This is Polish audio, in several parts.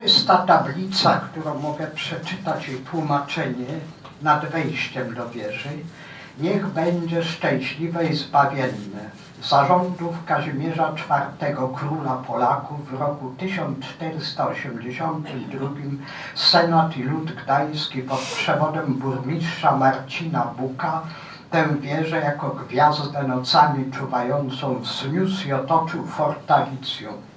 jest ta tablica, którą mogę przeczytać jej tłumaczenie nad wejściem do wieży. Niech będzie szczęśliwe i zbawienne. Zarządów Kazimierza IV, króla Polaków w roku 1482 Senat i lud gdański pod przewodem burmistrza Marcina Buka tę wieżę jako gwiazdę nocami czuwającą wzniósł i otoczył fortalicją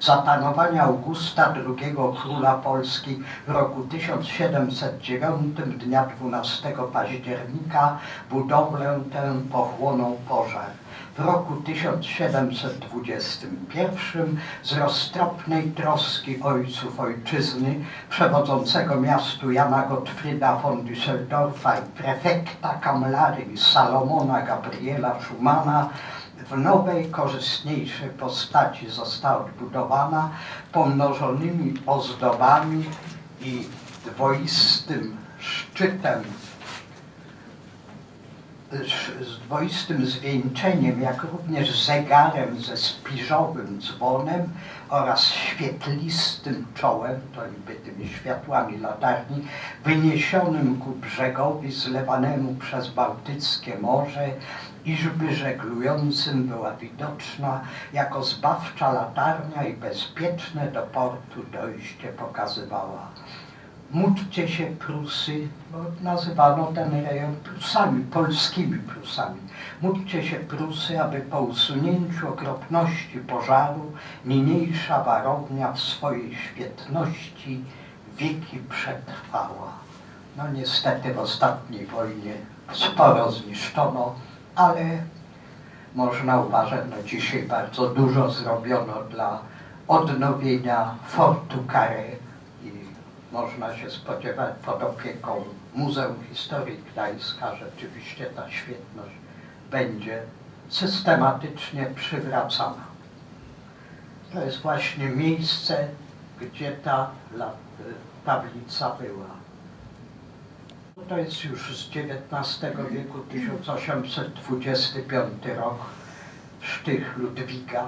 za panowania Augusta II króla Polski w roku 1709 dnia 12 października budowlę tę pochłonął pożar. W roku 1721 z roztropnej troski ojców ojczyzny, przewodzącego miastu Jana Gottfrieda von Düsseldorfa i prefekta Kamlarii Salomona Gabriela Schumana w nowej, korzystniejszej postaci została odbudowana pomnożonymi ozdobami i dwoistym szczytem, sz- z dwoistym zwieńczeniem, jak również zegarem ze spiżowym dzwonem oraz świetlistym czołem, to niby tymi światłami latarni, wyniesionym ku brzegowi zlewanemu przez Bałtyckie Morze, iżby żeglującym była widoczna jako zbawcza latarnia i bezpieczne do portu dojście pokazywała. Módlcie się Prusy, bo nazywano ten rejon Prusami, polskimi Prusami. Módlcie się Prusy, aby po usunięciu okropności pożaru niniejsza warownia w swojej świetności wieki przetrwała. No niestety w ostatniej wojnie sporo zniszczono, ale można uważać, no dzisiaj bardzo dużo zrobiono dla odnowienia Fortu Carré i można się spodziewać pod opieką Muzeum Historii Gdańska rzeczywiście ta świetność będzie systematycznie przywracana. To jest właśnie miejsce, gdzie ta la- tablica była. To jest już z XIX wieku, 1825 rok, sztych Ludwika.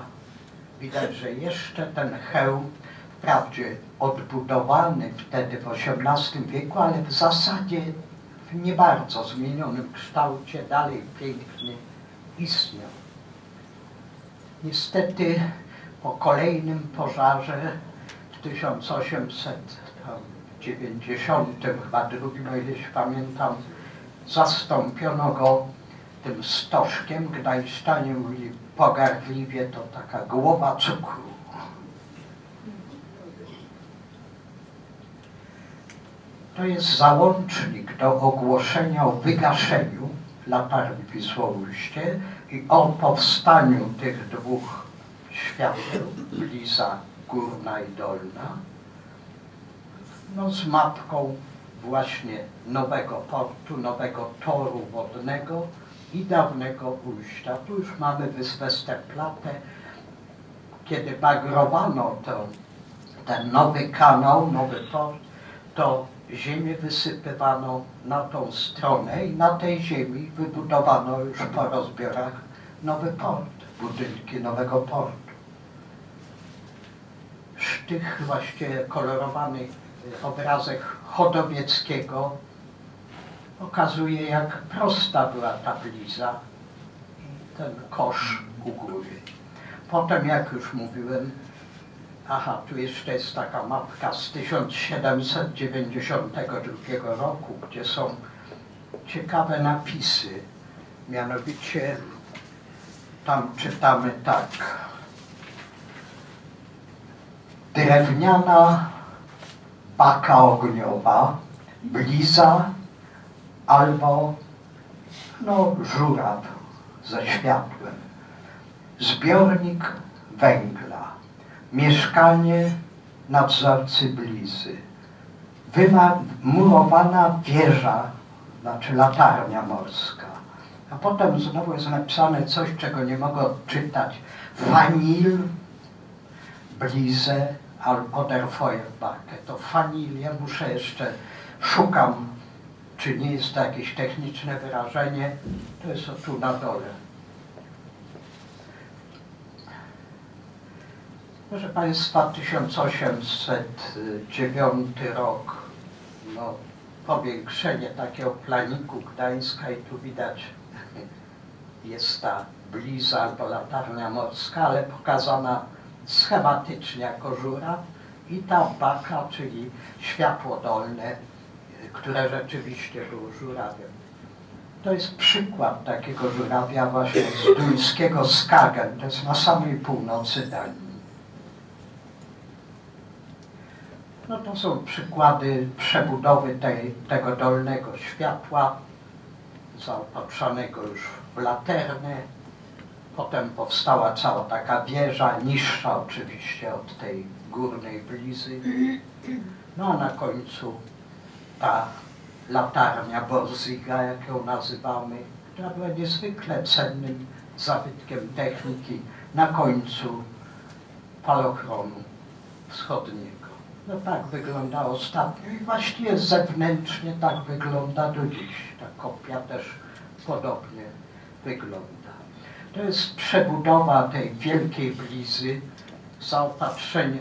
Widać, że jeszcze ten hełm, wprawdzie odbudowany wtedy w XVIII wieku, ale w zasadzie w nie bardzo zmienionym kształcie dalej piękny istniał. Niestety po kolejnym pożarze w 1890 chyba drugim, o ile się pamiętam, zastąpiono go tym stożkiem. Gdańszczanie mówili pogardliwie, to taka głowa cukru. To jest załącznik do ogłoszenia o wygaszeniu latarni Wisłoujście i o powstaniu tych dwóch świateł, Liza Górna i Dolna, no z mapką właśnie nowego portu, nowego toru wodnego i dawnego ujścia. Tu już mamy wyspę Westerplatte. Kiedy bagrowano to, ten nowy kanał, nowy port, to ziemię wysypywano na tą stronę i na tej ziemi wybudowano już po rozbiorach nowy port, budynki nowego portu. Sztych właściwie kolorowany y, obrazek Chodowieckiego pokazuje jak prosta była tabliza i ten kosz u góry. Potem, jak już mówiłem, aha, tu jeszcze jest taka mapka z 1792 roku, gdzie są ciekawe napisy. Mianowicie tam czytamy tak. Drewniana baka ogniowa, bliza albo no, żuraw ze światłem. Zbiornik węgla, mieszkanie nadzorcy blizy, wymurowana wieża, znaczy latarnia morska. A potem znowu jest napisane coś, czego nie mogę odczytać. Fanil, blize, albo der Feuerbacke. To fanil, ja muszę jeszcze, szukam, czy nie jest to jakieś techniczne wyrażenie. To jest o tu na dole. Proszę Państwa, 1809 rok, no, powiększenie takiego planiku Gdańska i tu widać jest ta bliza albo latarnia morska, ale pokazana schematycznie jako żuraw i ta baka, czyli światło dolne, które rzeczywiście było żurawiem. To jest przykład takiego żurawia właśnie z duńskiego Skagen, to jest na samej północy Danii. No to są przykłady przebudowy tej, tego dolnego światła, zaopatrzonego już w laternę. Potem powstała cała taka wieża, niższa oczywiście od tej górnej blizy. No a na końcu ta latarnia Borziga, jak ją nazywamy, która była niezwykle cennym zabytkiem techniki na końcu falochronu wschodniego. No tak wygląda ostatnio i właściwie zewnętrznie tak wygląda do dziś. Ta kopia też podobnie wygląda. To jest przebudowa tej wielkiej blizy, zaopatrzenie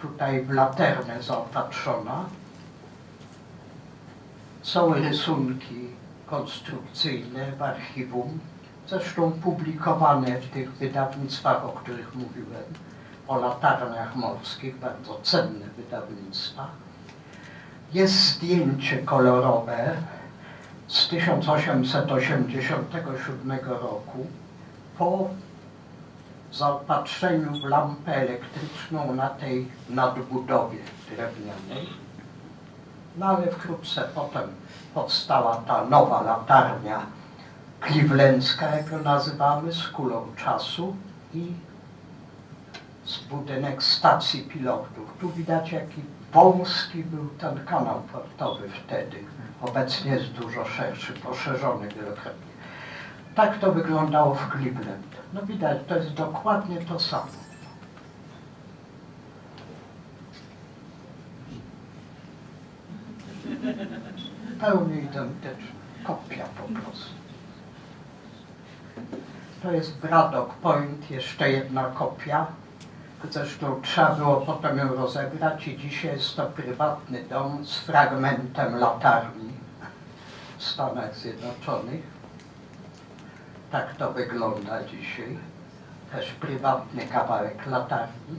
tutaj w laternę zaopatrzona. Są rysunki konstrukcyjne w archiwum, zresztą publikowane w tych wydawnictwach, o których mówiłem o latarniach morskich, bardzo cenne wydawnictwa. Jest zdjęcie kolorowe z 1887 roku po zaopatrzeniu w lampę elektryczną na tej nadbudowie drewnianej. No ale wkrótce potem powstała ta nowa latarnia clevelandzka, jak ją nazywamy, z kulą czasu i z budynek stacji pilotów. Tu widać jaki wąski był ten kanał portowy wtedy. Obecnie jest dużo szerszy, poszerzony wielokrotnie. Tak to wyglądało w Cleveland. No widać, to jest dokładnie to samo. Pełnie identyczna, kopia po prostu. To jest Braddock Point, jeszcze jedna kopia. Zresztą trzeba było potem ją rozegrać i dzisiaj jest to prywatny dom z fragmentem latarni w Stanach Zjednoczonych. Tak to wygląda dzisiaj. Też prywatny kawałek latarni.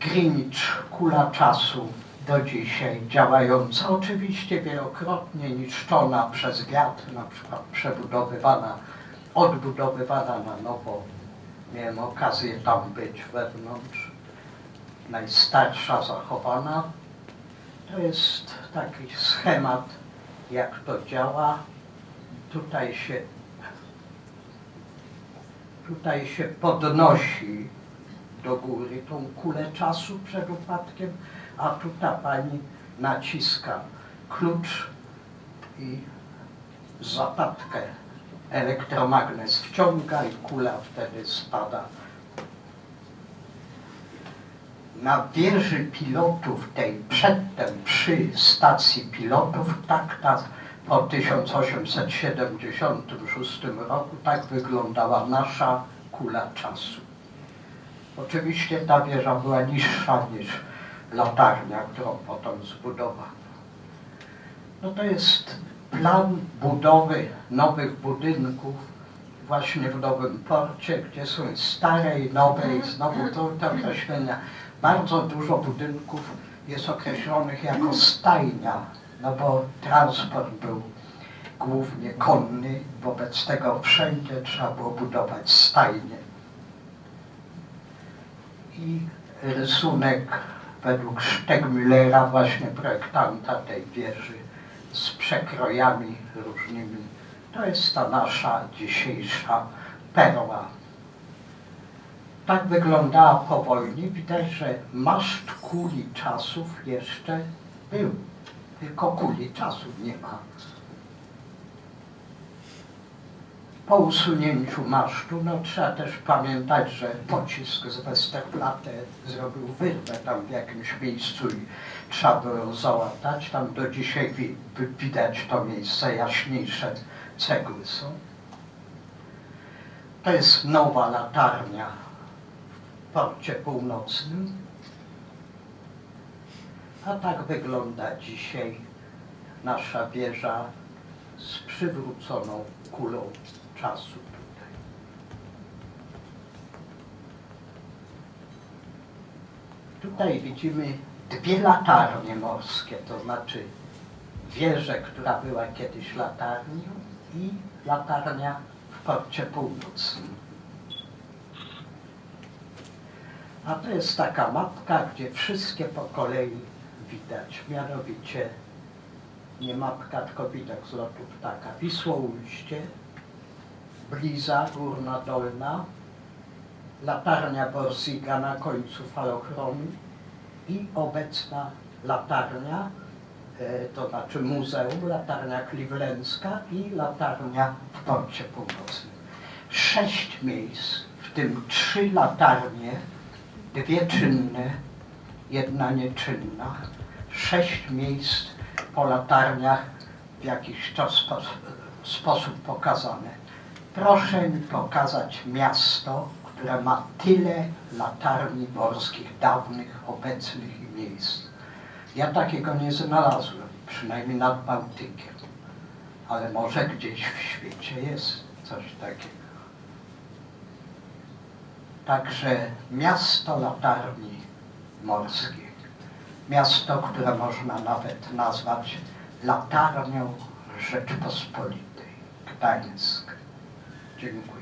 Greenwich, kula czasu do dzisiaj działająca, oczywiście wielokrotnie niszczona przez wiatr, na przykład przebudowywana, odbudowywana na nowo. Miałem okazję tam być wewnątrz. Najstarsza zachowana. To jest taki schemat, jak to działa. Tutaj się, tutaj się podnosi do góry tą kulę czasu przed upadkiem, a tu ta pani naciska klucz i zapadkę elektromagnes wciąga i kula wtedy spada. Na wieży pilotów tej przedtem przy stacji pilotów tak ta po 1876 roku tak wyglądała nasza kula czasu. Oczywiście ta wieża była niższa niż latarnia, którą potem zbudowano. No to jest plan budowy nowych budynków właśnie w Nowym Porcie, gdzie są stare i nowe i znowu to określenia. Bardzo dużo budynków jest określonych jako stajnia, no bo transport był głównie konny, wobec tego wszędzie trzeba było budować stajnie. I rysunek według Stegmüllera, właśnie projektanta tej wieży, z przekrojami różnymi. To jest ta nasza dzisiejsza perła. Tak wyglądała po wojnie. Widać, że maszt kuli czasów jeszcze był. Tylko kuli czasów nie ma. Po usunięciu masztu, no trzeba też pamiętać, że pocisk z Westerplatte zrobił wyrwę tam w jakimś miejscu i trzeba było załatać. Tam do dzisiaj wi widać to miejsce, jaśniejsze cegły są. To jest nowa latarnia porcie północnym. A tak wygląda dzisiaj nasza wieża z przywróconą kulą czasu tutaj. Tutaj widzimy dwie latarnie morskie, to znaczy wieżę, która była kiedyś latarnią i latarnia w porcie północnym. A to jest taka mapka, gdzie wszystkie po kolei widać, mianowicie nie mapka, tylko widok z lotu ptaka. Wisłoujście, Bliza Górna Dolna, latarnia Borsiga na końcu falochronu i obecna latarnia, e, to znaczy muzeum, latarnia Clevelandzka i latarnia w Porcie Północnym. Sześć miejsc, w tym trzy latarnie, dwie czynne, jedna nieczynna, sześć miejsc po latarniach w jakiś to spo, sposób pokazane. Proszę mi pokazać miasto, które ma tyle latarni morskich, dawnych, obecnych i miejsc. Ja takiego nie znalazłem, przynajmniej nad Bałtykiem, ale może gdzieś w świecie jest coś takiego. Także miasto latarni morskich, miasto, które można nawet nazwać latarnią Rzeczpospolitej, Gdańsk. Dziękuję.